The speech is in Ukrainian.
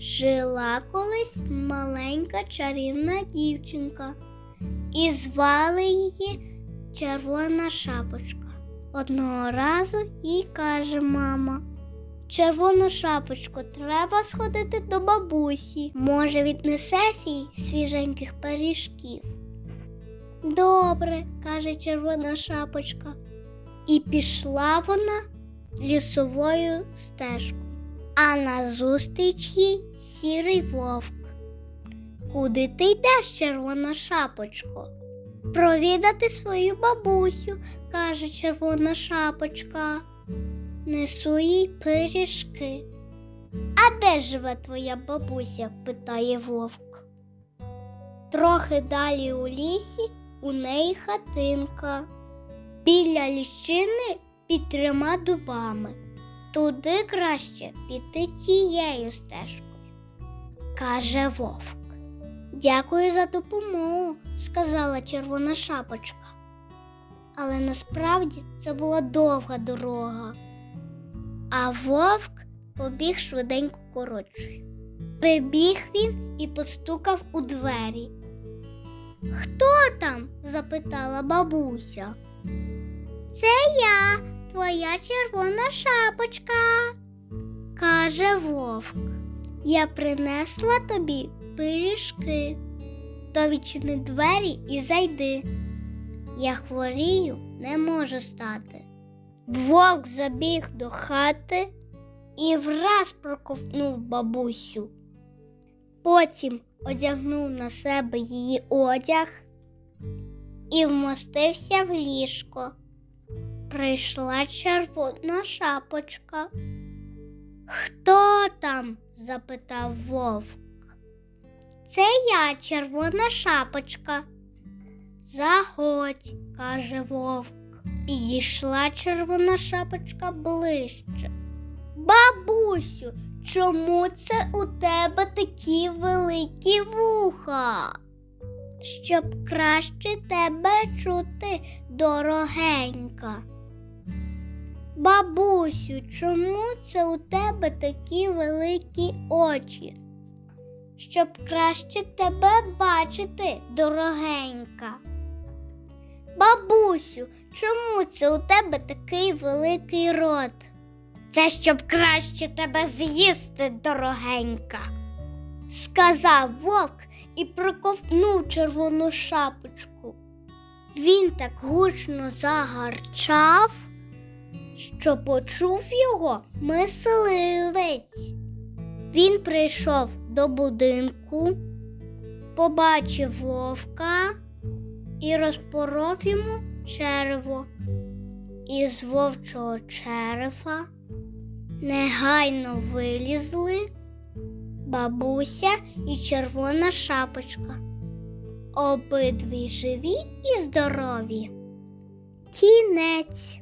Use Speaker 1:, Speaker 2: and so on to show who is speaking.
Speaker 1: Жила колись маленька чарівна дівчинка, і звали її Червона шапочка. Одного разу їй каже мама. Червону шапочку, треба сходити до бабусі. Може, віднесеш їй свіженьких пиріжків. Добре, каже червона шапочка. І пішла вона лісовою стежкою, а назустріч їй сірий вовк. Куди ти йдеш, червона шапочко? Провідати свою бабусю, каже червона шапочка. Несу їй пиріжки. А де живе твоя бабуся? питає вовк. Трохи далі у лісі у неї хатинка. Біля ліщини під трьома дубами. Туди краще піти тією стежкою, каже вовк. Дякую за допомогу, сказала червона шапочка. Але насправді це була довга дорога. А вовк побіг швиденько коротшою. Прибіг він і постукав у двері. Хто там? запитала бабуся. Це я, твоя червона шапочка, каже вовк. Я принесла тобі пиріжки. То відчини двері і зайди. Я хворію, не можу стати. Вовк забіг до хати і враз проковтнув бабусю. Потім одягнув на себе її одяг і вмостився в ліжко. Прийшла червона шапочка. Хто там? запитав вовк. Це я, червона шапочка. Заходь, каже вовк. Підійшла червона шапочка ближче. Бабусю, чому це у тебе такі великі вуха? Щоб краще тебе чути, дорогенька. Бабусю, чому це у тебе такі великі очі? Щоб краще тебе бачити, дорогенька. Бабусю, чому це у тебе такий великий рот? Це щоб краще тебе з'їсти, дорогенька, сказав вовк і проковтнув червону шапочку. Він так гучно загарчав, що почув його мисливець. Він прийшов до будинку, побачив вовка і розпоров йому черево. Із вовчого черефа негайно вилізли бабуся і червона шапочка. Обидві живі і здорові. Кінець.